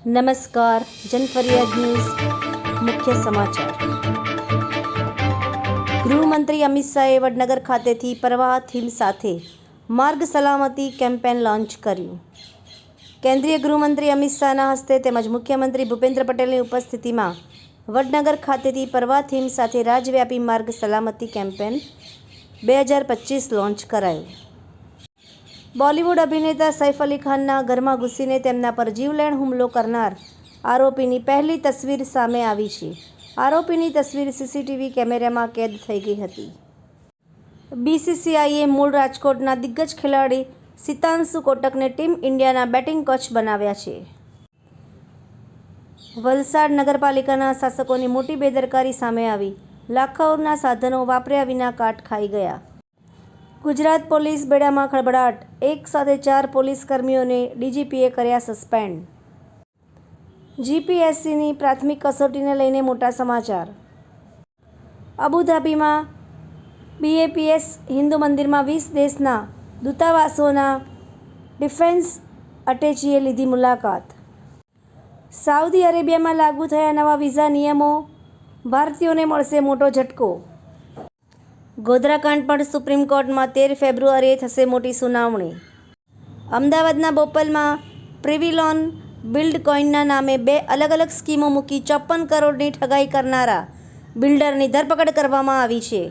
નમસ્કાર, જનફરિયાદ ન્યૂઝ, મુખ્ય સમાચાર. ગૃહમંત્રી અમિત શાહે વડનગર ખાતેથી પ્રવાહ થીમ સાથે માર્ગ સલામતી કેમ્પેન લોન્ચ કર્યું. કેન્દ્રીય ગૃહમંત્રી અમિત શાહના હસ્તે તેમજ મુખ્યમંત્રી ભૂપેન્દ્ર પટેલની ઉપસ્થિતિમાં વડનગર ખાતેથી પરવા થીમ સાથે રાજવ્યાપી માર્ગ સલામતી કેમ્પેન બે હજાર પચીસ લોન્ચ કરાયું. બોલિવૂડ અભિનેતા સૈફ અલી ખાનના ઘરમાં ઘૂસીને તેમના પર જીવલેણ હુમલો કરનાર આરોપીની પહેલી તસવીર સામે આવી છે. આરોપીની તસવીર સીસીટીવી કેમેરામાં કેદ થઈ ગઈ હતી. બીસીસીઆઈએ મૂળ રાજકોટના દિગ્ગજ ખેલાડી સિતાંશુ કોટકને ટીમ ઇન્ડિયાના બેટિંગ કોચ બનાવ્યા છે. વલસાડ નગરપાલિકાના શાસકોની મોટી બેદરકારી સામે આવી. લાખોના સાધનો વાપર્યા વિના કાટ ખાઈ ગયા. ગુજરાત પોલીસ બેડામાં ખળભળાટ. એક સાથે ચાર પોલીસ કર્મીઓને ડીજીપીએ કર્યા સસ્પેન્ડ. જીપીએસસીની પ્રાથમિક કસોટીને લઈને મોટા સમાચાર. અબુધાબીમાં બીએપીએસ હિન્દુ મંદિરમાં વીસ દેશના દૂતાવાસોના ડિફેન્સ અટેચીએ લીધી મુલાકાત. સાઉદી અરેબિયામાં લાગુ થયા નવા વિઝા નિયમો, ભારતીયોને મળશે મોટો ઝટકો. ગોધરાકાંડ પણ સુપ્રીમ કોર્ટમાં તેર ફેબ્રુઆરીએ થશે મોટી સુનાવણી. અમદાવાદના બોપલમાં પ્રિવિલોન બિલ્ડકોઇનના નામે બે અલગ અલગ સ્કીમો મૂકી ચોપન કરોડની ઠગાઈ કરનારા બિલ્ડરની ધરપકડ કરવામાં આવી છે.